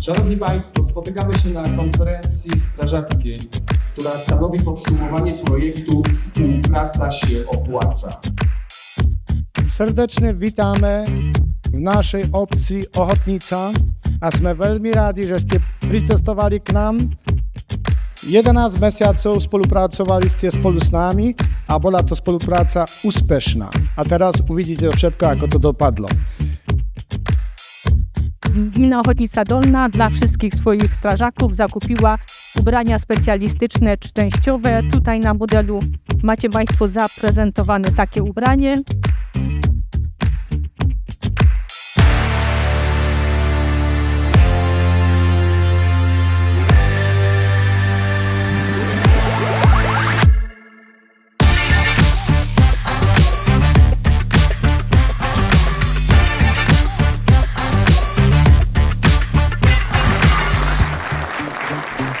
Szanowni Państwo, spotykamy się na konferencji strażackiej, która stanowi podsumowanie projektu Współpraca się opłaca. Serdecznie witamy w naszej opcji Ochotnica, a sme veľmi rádi, že ste pricestovali k nám. 11 mesiacov spolupracovali ste spolu nami a bola to spolupráca úspešná. A teraz uvidíte všetko, ako to dopadlo. Gmina Ochotnica Dolna dla wszystkich swoich strażaków zakupiła ubrania specjalistyczne częściowe. Tutaj na modelu macie Państwo zaprezentowane takie ubranie.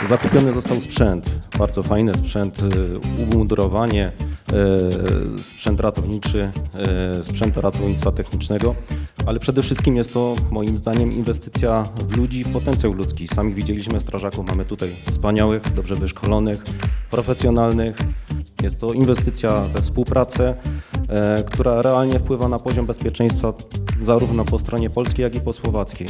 Zakupiony został sprzęt, bardzo fajny sprzęt, y, umundurowanie, y, sprzęt ratowniczy, y, sprzęt ratownictwa technicznego, ale przede wszystkim jest to moim zdaniem inwestycja w ludzi, w potencjał ludzki. Sami widzieliśmy strażaków, mamy tutaj wspaniałych, dobrze wyszkolonych, profesjonalnych. Jest to inwestycja we współpracę, która realnie wpływa na poziom bezpieczeństwa zarówno po stronie polskiej, jak i po słowackiej.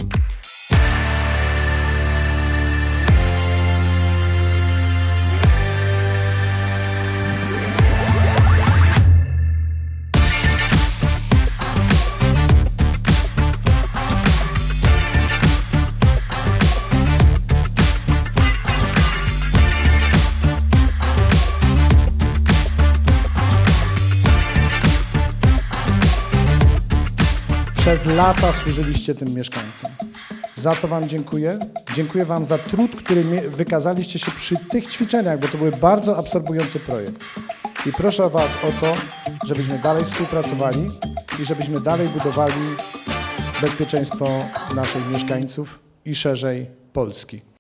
Przez lata służyliście tym mieszkańcom. Za to Wam dziękuję. Dziękuję Wam za trud, który wykazaliście się przy tych ćwiczeniach, bo to był bardzo absorbujący projekt. I proszę Was o to, żebyśmy dalej współpracowali i żebyśmy dalej budowali bezpieczeństwo naszych mieszkańców i szerzej Polski.